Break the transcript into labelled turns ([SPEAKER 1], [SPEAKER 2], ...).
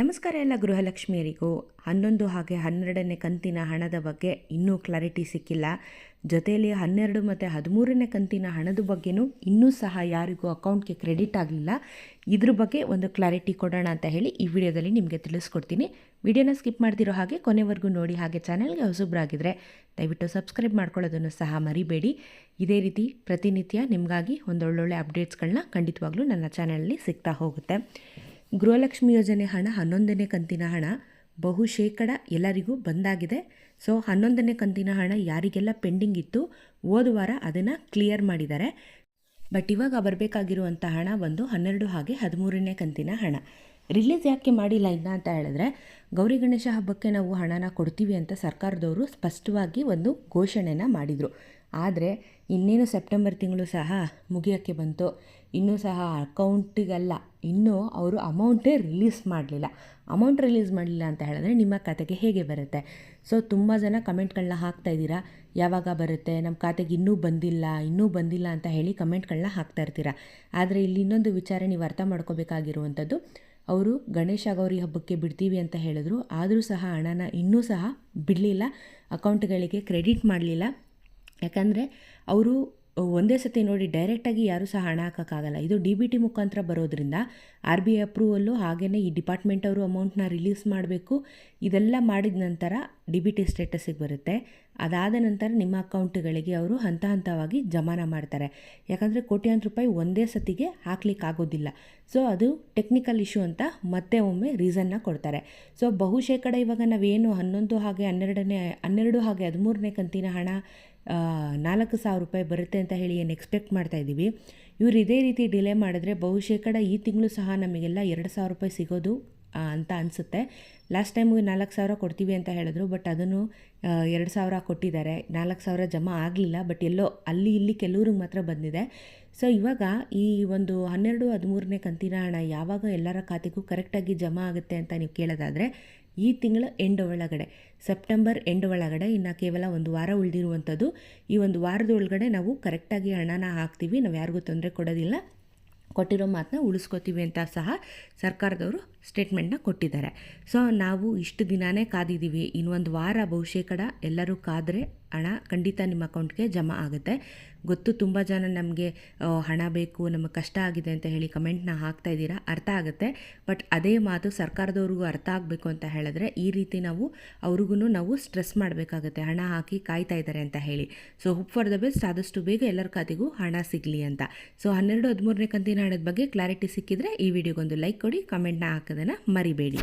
[SPEAKER 1] ನಮಸ್ಕಾರ ಎಲ್ಲ ಗೃಹಲಕ್ಷ್ಮಿಯರಿಗೂ. ಹನ್ನೊಂದು ಹಾಗೆ ಹನ್ನೆರಡನೇ ಕಂತಿನ ಹಣದ ಬಗ್ಗೆ ಇನ್ನೂ ಕ್ಲಾರಿಟಿ ಸಿಕ್ಕಿಲ್ಲ. ಜೊತೆಯಲ್ಲಿ ಹನ್ನೆರಡು ಮತ್ತು ಹದಿಮೂರನೇ ಕಂತಿನ ಹಣದ ಬಗ್ಗೆನೂ ಇನ್ನೂ ಸಹ ಯಾರಿಗೂ ಅಕೌಂಟ್ಗೆ ಕ್ರೆಡಿಟ್ ಆಗಲಿಲ್ಲ. ಇದ್ರ ಬಗ್ಗೆ ಒಂದು ಕ್ಲಾರಿಟಿ ಕೊಡೋಣ ಅಂತ ಹೇಳಿ ಈ ವಿಡಿಯೋದಲ್ಲಿ ನಿಮಗೆ ತಿಳಿಸ್ಕೊಡ್ತೀನಿ. ವಿಡಿಯೋನ ಸ್ಕಿಪ್ ಮಾಡ್ತಿರೋ ಹಾಗೆ ಕೊನೆವರೆಗೂ ನೋಡಿ ಹಾಗೆ ಚಾನಲ್ಗೆ ಹೊಸಬ್ರಾಗಿದ್ದರೆ ದಯವಿಟ್ಟು ಸಬ್ಸ್ಕ್ರೈಬ್ ಮಾಡ್ಕೊಳ್ಳೋದನ್ನು ಸಹ ಮರಿಬೇಡಿ. ಇದೇ ರೀತಿ ಪ್ರತಿನಿತ್ಯ ನಿಮಗಾಗಿ ಒಂದೊಳ್ಳೊಳ್ಳೆ ಅಪ್ಡೇಟ್ಸ್ಗಳನ್ನ ಖಂಡಿತವಾಗ್ಲೂ ನನ್ನ ಚಾನಲಲ್ಲಿ ಸಿಗ್ತಾ ಹೋಗುತ್ತೆ. ಗೃಹಲಕ್ಷ್ಮಿ ಯೋಜನೆ ಹಣ, ಹನ್ನೊಂದನೇ ಕಂತಿನ ಹಣ ಬಹು ಶೇಕಡ ಎಲ್ಲರಿಗೂ ಬಂದಾಗಿದೆ. ಸೊ, ಹನ್ನೊಂದನೇ ಕಂತಿನ ಹಣ ಯಾರಿಗೆಲ್ಲ ಪೆಂಡಿಂಗ್ ಇತ್ತು ಹೋದ ವಾರ ಅದನ್ನು ಕ್ಲಿಯರ್ ಮಾಡಿದ್ದಾರೆ. ಬಟ್ ಇವಾಗ ಬರಬೇಕಾಗಿರುವಂಥ ಹಣ ಒಂದು ಹನ್ನೆರಡು ಹಾಗೆ ಹದಿಮೂರನೇ ಕಂತಿನ ಹಣ. ರಿಲೀಸ್ ಯಾಕೆ ಮಾಡಿಲ್ಲ ಇನ್ನ ಅಂತ ಹೇಳಿದ್ರೆ, ಗೌರಿ ಗಣೇಶ ಹಬ್ಬಕ್ಕೆ ನಾವು ಹಣನ ಕೊಡ್ತೀವಿ ಅಂತ ಸರ್ಕಾರದವರು ಸ್ಪಷ್ಟವಾಗಿ ಒಂದು ಘೋಷಣೆನ ಮಾಡಿದರು. ಆದರೆ ಇನ್ನೇನು ಸೆಪ್ಟೆಂಬರ್ ತಿಂಗಳು ಸಹ ಮುಗಿಯೋಕ್ಕೆ ಬಂತು ಇನ್ನೂ ಸಹ ಅಕೌಂಟಿಗಲ್ಲ. ಇನ್ನೂ ಅವರು ಅಮೌಂಟೇ ರಿಲೀಸ್ ಮಾಡಲಿಲ್ಲ. ಅಮೌಂಟ್ ರಿಲೀಸ್ ಮಾಡಲಿಲ್ಲ ಅಂತ ಹೇಳಿದ್ರೆ ನಿಮ್ಮ ಖಾತೆಗೆ ಹೇಗೆ ಬರುತ್ತೆ? ಸೊ ತುಂಬ ಜನ ಕಮೆಂಟ್ಗಳನ್ನ ಹಾಕ್ತಾ ಇದ್ದೀರಾ? ಯಾವಾಗ ಬರುತ್ತೆ? ನಮ್ಮ ಖಾತೆಗೆ ಇನ್ನೂ ಬಂದಿಲ್ಲ ಇನ್ನೂ ಬಂದಿಲ್ಲ ಅಂತ ಹೇಳಿ ಕಮೆಂಟ್ಗಳನ್ನ ಹಾಕ್ತಾ ಇರ್ತೀರಾ? ಆದರೆ ಇಲ್ಲಿ ಇನ್ನೊಂದು ವಿಚಾರ ನೀವು ಅರ್ಥ ಮಾಡ್ಕೋಬೇಕಾಗಿರುವಂಥದ್ದು, ಅವರು ಗಣೇಶ ಗೌರಿ ಹಬ್ಬಕ್ಕೆ ಬಿಡ್ತೀವಿ ಅಂತ ಹೇಳಿದ್ರು. ಆದರೂ ಸಹ ಹಣನ ಇನ್ನೂ ಸಹ ಬಿಡಲಿಲ್ಲ. ಅಕೌಂಟ್ಗಳಿಗೆ ಕ್ರೆಡಿಟ್ ಮಾಡಲಿಲ್ಲ. ಯಾಕಂದರೆ ಅವರು ಒಂದೇ ಸತಿ ನೋಡಿ ಡೈರೆಕ್ಟಾಗಿ ಯಾರೂ ಸಹ ಹಣ ಹಾಕೋಕ್ಕಾಗಲ್ಲ. ಇದು ಡಿ ಬಿ ಟಿ ಮುಖಾಂತರ ಬರೋದ್ರಿಂದ ಆರ್ ಬಿ ಐ ಅಪ್ರೂವಲ್ಲು ಹಾಗೆಯೇ ಈ ಡಿಪಾರ್ಟ್ಮೆಂಟ್ ಅವರು ಅಮೌಂಟ್ನ ರಿಲೀಸ್ ಮಾಡಬೇಕು. ಇದೆಲ್ಲ ಮಾಡಿದ ನಂತರ ಡಿ ಬಿ ಟಿ ಸ್ಟೇಟಸ್ಸಿಗೆ ಬರುತ್ತೆ. ಅದಾದ ನಂತರ ನಿಮ್ಮ ಅಕೌಂಟ್ಗಳಿಗೆ ಅವರು ಹಂತ ಹಂತವಾಗಿ ಜಮಾನ ಮಾಡ್ತಾರೆ. ಯಾಕಂದರೆ ಕೋಟ್ಯಾಂತರ ರೂಪಾಯಿ ಒಂದೇ ಸತಿಗೆ ಹಾಕ್ಲಿಕ್ಕೆ ಆಗೋದಿಲ್ಲ. ಸೊ ಅದು ಟೆಕ್ನಿಕಲ್ ಇಶ್ಯೂ ಅಂತ ಮತ್ತೆ ಒಮ್ಮೆ ರೀಸನ್ನ ಕೊಡ್ತಾರೆ. ಸೊ ಬಹುಶೇಕಡ ಇವಾಗ ನಾವೇನು ಹನ್ನೊಂದು ಹಾಗೆ ಹನ್ನೆರಡನೇ, ಹನ್ನೆರಡು ಹಾಗೆ ಹದಿಮೂರನೇ ಕಂತಿನ ಹಣ ನಾಲ್ಕು ಸಾವಿರ ರೂಪಾಯಿ ಬರುತ್ತೆ ಅಂತ ಹೇಳಿ ಏನು ಎಕ್ಸ್ಪೆಕ್ಟ್ ಮಾಡ್ತಾ ಇದ್ದೀವಿ. ಇವ್ರು ಇದೇ ರೀತಿ ಡಿಲೇ ಮಾಡಿದ್ರೆ ಬಹುಶೇಕಡ ಈ ತಿಂಗಳು ಸಹ ನಮಗೆಲ್ಲ ಎರಡು ಸಾವಿರ ರೂಪಾಯಿ ಸಿಗೋದು ಅಂತ ಅನಿಸುತ್ತೆ. ಲಾಸ್ಟ್ ಟೈಮು ನಾಲ್ಕು ಸಾವಿರ ಕೊಡ್ತೀವಿ ಅಂತ ಹೇಳಿದ್ರು ಬಟ್ ಅದನ್ನು ಎರಡು ಸಾವಿರ ಕೊಟ್ಟಿದ್ದಾರೆ. ನಾಲ್ಕು ಸಾವಿರ ಜಮಾ ಆಗಲಿಲ್ಲ ಬಟ್ ಎಲ್ಲೋ ಅಲ್ಲಿ ಇಲ್ಲಿ ಕೆಲವ್ರಿಗೆ ಮಾತ್ರ ಬಂದಿದೆ. ಸೊ ಇವಾಗ ಈ ಒಂದು ಹನ್ನೆರಡು ಹದಿಮೂರನೇ ಕಂತಿನ ಹಣ ಯಾವಾಗ ಎಲ್ಲರ ಖಾತೆಗೂ ಕರೆಕ್ಟಾಗಿ ಜಮಾ ಆಗುತ್ತೆ ಅಂತ ನೀವು ಕೇಳೋದಾದರೆ ಈ ತಿಂಗಳ ಎಂಡ್ ಒಳಗಡೆ ಸೆಪ್ಟೆಂಬರ್ ಎಂಡ್ ಒಳಗಡೆ ಇನ್ನು ಕೇವಲ ಒಂದು ವಾರ ಉಳಿದಿರುವಂಥದ್ದು. ಈ ಒಂದು ವಾರದ ಒಳಗಡೆ ನಾವು ಕರೆಕ್ಟಾಗಿ ಹಣನ ಹಾಕ್ತೀವಿ. ನಾವು ಯಾರಿಗೂ ತೊಂದರೆ ಕೊಡೋದಿಲ್ಲ. ಕೊಟ್ಟಿರೋ ಮಾತನ್ನ ಉಳಿಸ್ಕೋತೀವಿ ಅಂತ ಸಹ ಸರ್ಕಾರದವರು ಸ್ಟೇಟ್ಮೆಂಟ್ನ ಕೊಟ್ಟಿದ್ದಾರೆ. ಸೊ ನಾವು ಇಷ್ಟು ದಿನಾನೇ ಕಾದಿದ್ದೀವಿ. ಇನ್ನೊಂದು ವಾರ ಬಹುಶೇಕಡ ಎಲ್ಲರೂ ಕಾದರೆ ಹಣ ಖಂಡಿತ ನಿಮ್ಮ ಅಕೌಂಟ್ಗೆ ಜಮಾ ಆಗುತ್ತೆ. ಗೊತ್ತು ತುಂಬ ಜನ ನಮಗೆ ಹಣ ಬೇಕು, ನಮಗೆ ಕಷ್ಟ ಆಗಿದೆ ಅಂತ ಹೇಳಿ ಕಮೆಂಟ್ನ ಹಾಕ್ತಾ ಇದ್ದೀರಾ, ಅರ್ಥ ಆಗುತ್ತೆ. ಬಟ್ ಅದೇ ಮಾತು ಸರ್ಕಾರದವ್ರಿಗೂ ಅರ್ಥ ಆಗಬೇಕು ಅಂತ ಹೇಳಿದ್ರೆ ಈ ರೀತಿ ನಾವು ಅವ್ರಿಗೂ ನಾವು ಸ್ಟ್ರೆಸ್ ಮಾಡಬೇಕಾಗುತ್ತೆ. ಹಣ ಹಾಕಿ ಕಾಯ್ತಾ ಇದ್ದಾರೆ ಅಂತ ಹೇಳಿ. So hope for the best ಆದಷ್ಟು ಬೇಗ ಎಲ್ಲರ ಖಾತೆಗೂ ಹಣ ಸಿಗಲಿ ಅಂತ. ಸೊ ಹನ್ನೆರಡು, ಹದಿಮೂರನೇ ಕಂತಿನ ಹಣದ ಬಗ್ಗೆ ಕ್ಲಾರಿಟಿ ಸಿಕ್ಕಿದ್ರೆ ಈ ವಿಡಿಯೋಗೊಂದು ಲೈಕ್ ಕೊಡಿ, ಕಮೆಂಟ್ನ ಹಾಕೋದನ್ನು ಮರಿಬೇಡಿ.